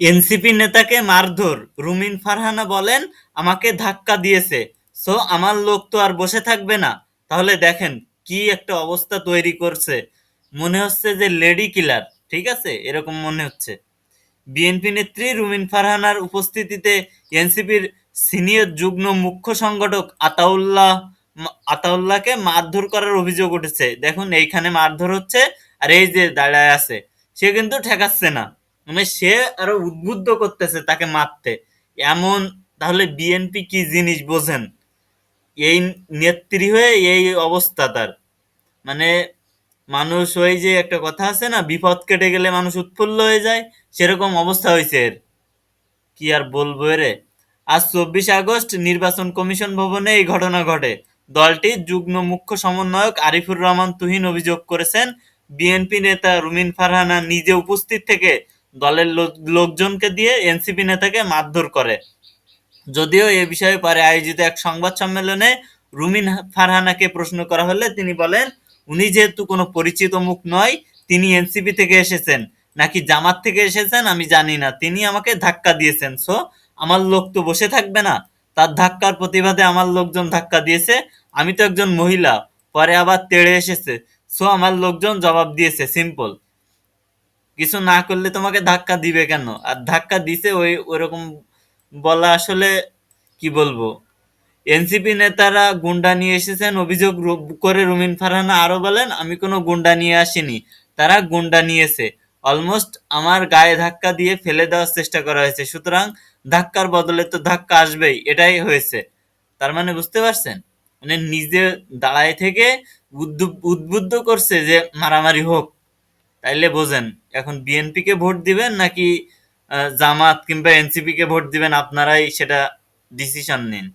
NCP নেতাকে মারধর। রুমিন ফারহানা বলেন, আমাকে ধাক্কা দিয়েছে। সো আমার লোক তো আর বসে থাকবে না। তাহলে দেখেন, কি একটা অবস্থা তৈরি করছে। মনে হচ্ছে যে লেডি কিলার, ঠিক আছে? এরকম মনে হচ্ছে। বিএনপি নেত্রী রুমিন ফারহানার উপস্থিতিতে এনসিপির সিনিয়র যুগ্ম মুখ্য সংগঠক আতাউল্লাহ, আতাউল্লাহকে মারধর করার অভিযোগ উঠেছে। দেখুন, এইখানে মারধর হচ্ছে আর এই যে দাঁড়ায় আছে, সে কিন্তু ঠেকাচ্ছে না। মানে সে আরও উদ্বুদ্ধ করতেছে তাকে মারতে। এমন, তাহলে বিএনপি কি জিনিস বোঝেন? এই নেত্রী হয়ে এই অবস্থা তার। মানে মানুষ ওই যে একটা কথা আছে না, বিপদ কেটে গেলে মানুষ উৎফুল্ল হয়ে যায়, সেরকম অবস্থা হয়েছে এর। কি আর বলব রে আজ চব্বিশে আগস্ট নির্বাচন কমিশন ভবনে এই ঘটনা ঘটে। দলটির যুগ্ম মুখ্য সমন্বয়ক আরিফুর রহমান তুহিন অভিযোগ করেছেন বিএনপি নেতা রুমিন ফারহানা নিজে উপস্থিত থেকে দলের লোকজনকে দিয়ে এনসিপি নেতাকে মারধর করে। যদিও এ বিষয়ে পরে আয়োজিত এক সংবাদ সম্মেলনে রুমিন ফারহানাকে প্রশ্ন করা হলে তিনি বলেন, উনি যেহেতু কোনো পরিচিত মুখ নয়, তিনি এনসিপি থেকে এসেছেন। নাকি জামাত থেকে এসেছেন আমি জানি না। তিনি আমাকে ধাক্কা দিয়েছেন। সো, আমার লোক তো বসে থাকবে না। তার ধাক্কার প্রতিবাদে আমার লোকজন ধাক্কা দিয়েছে। আমি তো একজন মহিলা। পরে আবার তেড়ে এসেছে। সো, আমার লোকজন জবাব দিয়েছে। সিম্পল। কিছু না করলে তোমাকে ধাক্কা দিবে কেন? আর ধাক্কা দিছে ওই ওরকম বলা আসলে কি বলব? এনসিপি নেতারা গুন্ডা নিয়ে এসেছেন, অভিযোগ করে রুমিন ফারহানা আরও বলেন, আমি কোনো গুন্ডা নিয়ে আসিনি, তারা গুন্ডা নিয়েছে। অলমোস্ট আমার গায়ে ধাক্কা দিয়ে ফেলে দেওয়ার চেষ্টা করা হয়েছে। সুতরাং ধাক্কার বদলে তো ধাক্কা আসবেই, এটাই হয়েছে। তার মানে বুঝতে পারছেন? মানে নিজে দাঁড়ায় থেকে উদ্বুদ্ধ করছে যে মারামারি হোক। তাইলে বোঝেন, এখন বিএনপি কে ভোট দিবেন নাকি জামাত কিংবা এনসিপি কে ভোট দিবেন, আপনারাই সেটা ডিসিশন নিন।